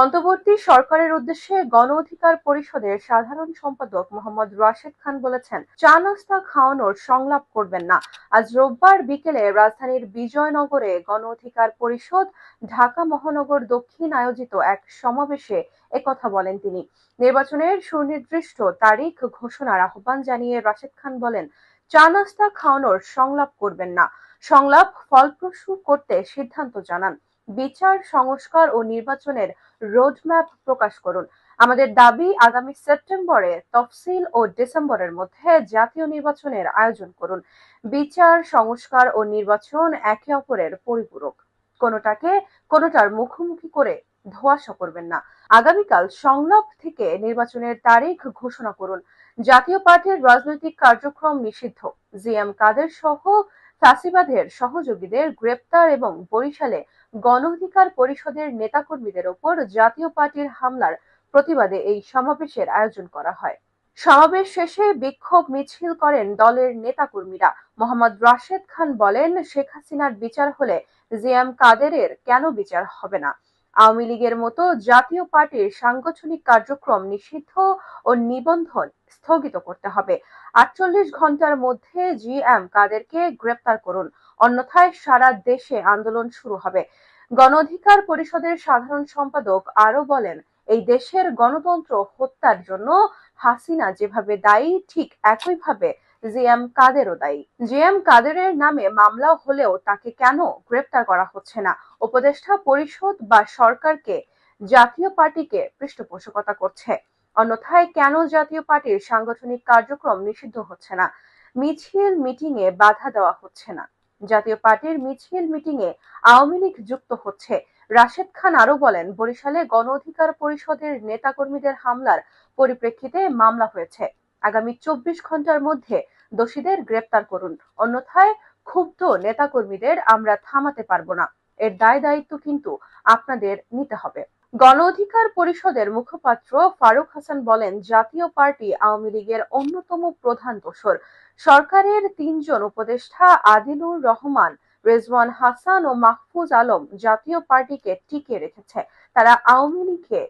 অন্তর্বর্তী সরকারের উদ্দেশ্যে গণ অধিকার পরিষদের সাধারণ সম্পাদক মোহাম্মদ রাশেদ খান বলেছেন, চা নাস্তা খাওয়ানোর সংলাপ করবেন না। আজ রোববার বিকেলে রাজধানীর বিজয়নগরে গণ অধিকার পরিষদ ঢাকা মহানগর দক্ষিণ আয়োজিত এক সমাবেশে একথা বলেন তিনি। নির্বাচনের সুনির্দিষ্ট তারিখ ঘোষণার আহ্বান জানিয়ে রাশেদ খান বলেন, চা নাস্তা খাওয়ানোর সংলাপ করবেন না। সংলাপ ফলপ্রসূ করতে সিদ্ধান্ত জানান। বিচার, সংস্কার ও নির্বাচনের রোডম্যাপ প্রকাশ করুন। আমাদের দাবি, আগামী সেপ্টেম্বরে, তফসিল ও ডিসেম্বরের মধ্যে জাতীয় নির্বাচনের আয়োজন করুন। বিচার, সংস্কার ও নির্বাচন একে অপরের পরিপূরক। কোনোটাকে কোনোটার মুখোমুখি করে ধোয়াশা করবেন না। আগামীকাল সংলাপ থেকে নির্বাচনের তারিখ ঘোষণা করুন। জাতীয় পার্টির রাজনৈতিক কার্যক্রম নিষিদ্ধ। জিএম কাদের সহ ফ্যাসিবাদের সহযোগীদের গ্রেপ্তার এবং বরিশালে গণ অধিকার পরিষদের নেতাকর্মীদের ওপর জাতীয় পার্টির হামলার প্রতিবাদে এই সমাবেশের আয়োজন করা হয়। সমাবেশ শেষে বিক্ষোভ মিছিল করেন দলের নেতাকর্মীরা। মোহাম্মদ রাশেদ খান বলেন, শেখ হাসিনার বিচার হলে জিএম কাদেরের কেন বিচার হবে না? আওয়ামী লীগের মতো জাতীয় পার্টির সাংগঠনিক কার্যক্রম নিষিদ্ধ ও নিবন্ধন স্থগিত করতে হবে। আটচল্লিশ ঘণ্টার মধ্যে জিএম কাদেরকে গ্রেপ্তার করুন, অন্যথায় সারা দেশে আন্দোলন শুরু হবে। গণ অধিকার পরিষদের সাধারণ সম্পাদক আরও বলেন, এই দেশের গণতন্ত্র হত্যার জন্য হাসিনা যেভাবে দায়ী, ঠিক একইভাবে জিএম কাদেরও দায়ী। জিএম কাদেরের নামে মামলা হলেও তাকে কেন গ্রেপ্তার করা হচ্ছে না? উপদেষ্টা পরিষদ বা সরকারকে জাতীয় পার্টিকে পৃষ্ঠপোষকতা করছে। অন্যথায় কেন জাতীয় পার্টির সাংগঠনিক কার্যক্রম নিষিদ্ধ হচ্ছে না? মিছিল মিটিং এ বাধা দেওয়া হচ্ছে না। জাতীয় পার্টির মিছিল মিটিং এ আওয়ামী লীগ যুক্ত হচ্ছে। রাশেদ খান আরও বলেন, বরিশালে গণ অধিকার পরিষদের নেতাকর্মীদের হামলার পরিপ্রেক্ষিতে মামলা হয়েছে। আগামী চব্বিশ ঘণ্টার মধ্যে দোষীদের গ্রেপ্তার করুন। অন্যথায় ক্ষুব্ধ নেতাকর্মীদের আমরা থামাতে পারব না। এর দায় দায়িত্ব কিন্তু আপনাদের নিতে হবে। গণ অধিকার পরিষদের মুখপাত্র ফারুক হাসান বলেন, জাতীয় পার্টি আওয়ামী লীগের অন্যতম প্রধান দোসর সরকারের তিনজন উপদেষ্টা আদিলুর রহমান, রেজওয়ান হাসান ও মাহফুজ আলম জাতীয় পার্টিকে টিকিয়ে রেখেছে। তারা আওয়ামী লীগকে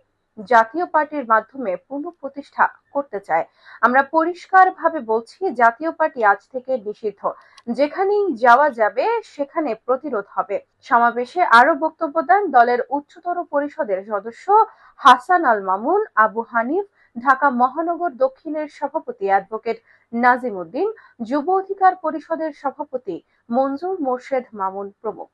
জাতীয় পার্টির মাধ্যমে পুনঃপ্রতিষ্ঠা করতে চায়। আমরা পরিষ্কারভাবে বলছি, জাতীয় পার্টি আজ থেকে নিষিদ্ধ। যেখানেই যাওয়া যাবে, সেখানে প্রতিরোধ হবে। সমাবেশে আরও বক্তব্য দেন দলের উচ্চতর পরিষদের সদস্য হাসান আল মামুন, আবু হানিফ, ঢাকা মহানগর দক্ষিণের সভাপতি অ্যাডভোকেট নাজিম উদ্দিন যুব অধিকার পরিষদের সভাপতি মঞ্জুর মোর্শেদ মামুন প্রমুখ।